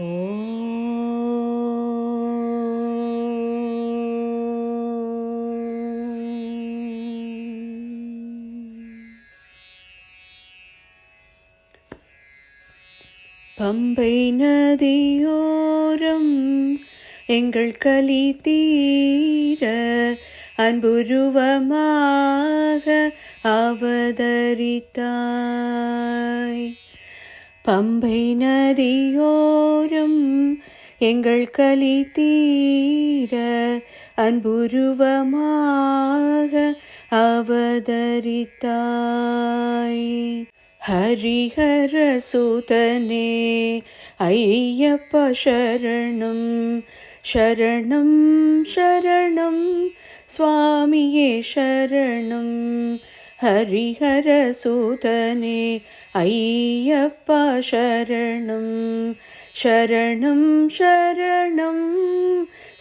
பம்பை நதியோரம் எங்கள் கலி தீர அன்புருவமாக அவதரித்தாய். பம்பை நதியோரம் எங்கள் கலி தீர அன்புருவமாக அவதரித்தாய். ஹரிஹர சூதனே ஐயப்ப சரணம் சரணம் சரணம் சுவாமியே சரணம். ஹரிஹர சூதனே ஐயப்ப சரணம் சரணம் சரணம்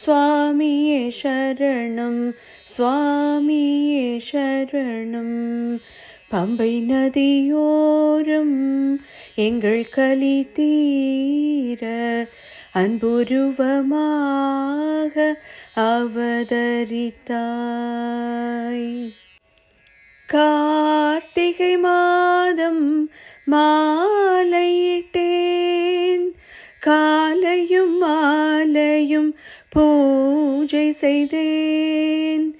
சுவாமியே சரணம் சுவாமியே சரணம் பம்பை நதியோரம் எங்கள் கலி தீர அன்புருவமாக அவதரித்தாய் கார்த்திகை மாதம் மாலையிட்டேன். காலையும் மாலையும் பூஜை செய்தேன்.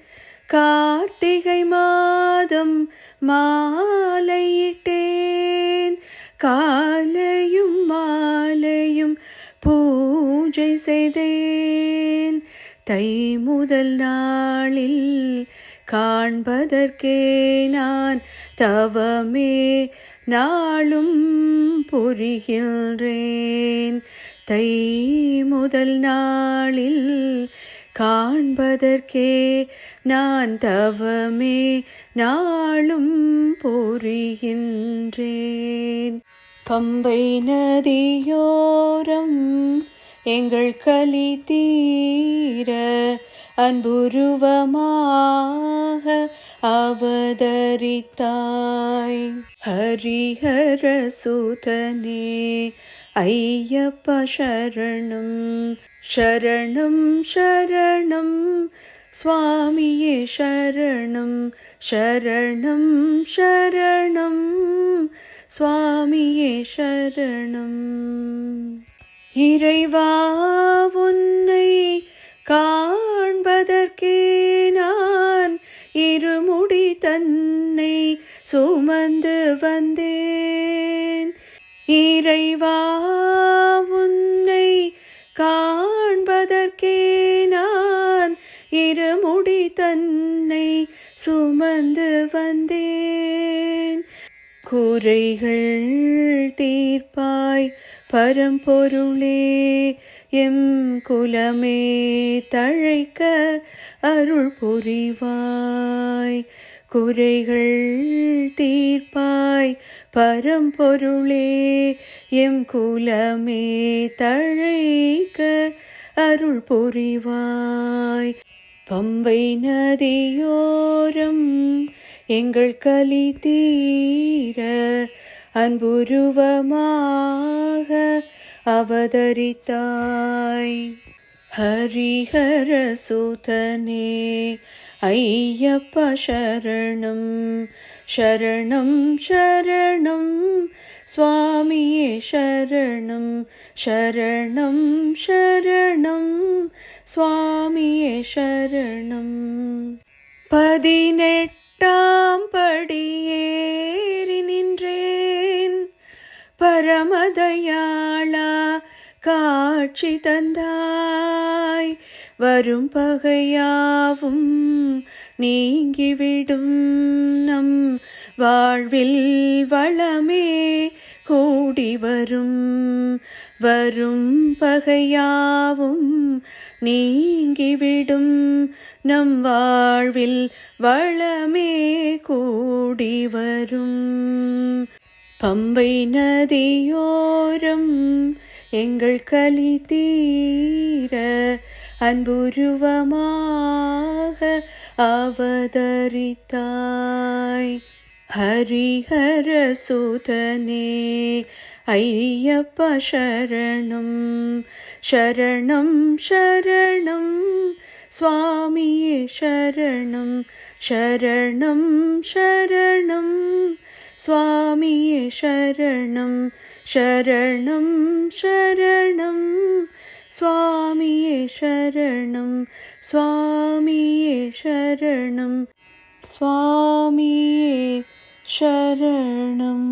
கார்த்திகை மாதம் மாலையிட்டேன். காலையும் மாலையும் பூஜை செய்தேன். தை முதல் நாளில் காண்பதற்கே நான் தவமே நாளும் புரிகின்றேன். தை முதல் நாளில் காண்பதற்கே நான் தவமே நாளும் புரிகின்றேன். பம்பை நதியோரம் எங்கள் கலி தீர அன்புருவமாக அவதரித்தாய். ஹரிஹர சுதனே ஐயப்ப சரணம் சரணம் சரணம் சுவாமியே சரணம் சரணம் சரணம் சுவாமியே சரணம். இறைவா உன்னை கா சுமந்து வந்தேன். இறைவா உன்னை காண்பதற்கே நான் இருமுடி தன்னை சுமந்து வந்தேன். குறைகள் தீர்ப்பாய் பரம்பொருளே எம் குலமே தழைக்க அருள் புரிவாய். குறைகள் தீர்ப்பாய் பரம்பொருளே எம் குலமே தழைக்க அருள் புரிவாய். பம்பை நதியோரம் எங்கள் கலி தீர அன்புருவமாக அவதரித்தாய். ஹரிஹர சுதனே ஐயப்ப சரணம் சரணம் சரணம். சுவாமியே சரணம் சரணம் சரணம். சுவாமியே சரணம். பதினெட்டாம் படியேறி நின்றேன். பரமதயாளா காட்சி தந்தாய் வரும் பகையாவும் நீங்கிவிடும் நம் வாழ்வில் வளமே கூடி வரும். வரும் பகையாவும் நீங்கிவிடும் நம் வாழ்வில் வளமே கூடி வரும். பம்பை நதியோரம் எங்கள் கலி தீர அன்புருவமாக அவதரித்தாய் ஹரிஹர சுதனே ஐயப்ப சரணம் சரணம் சரணம் சுவாமியே சரணம் சரணம் சரணம் சுவாமியே சரணம் சரணம் சரணம் स्वामिये शरणं स्वामिये शरणं स्वामिये शरणम्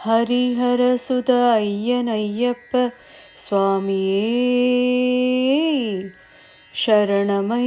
हरिहरसुत अय्यनय्यप्प स्वामिये शरणमय्यप्पा।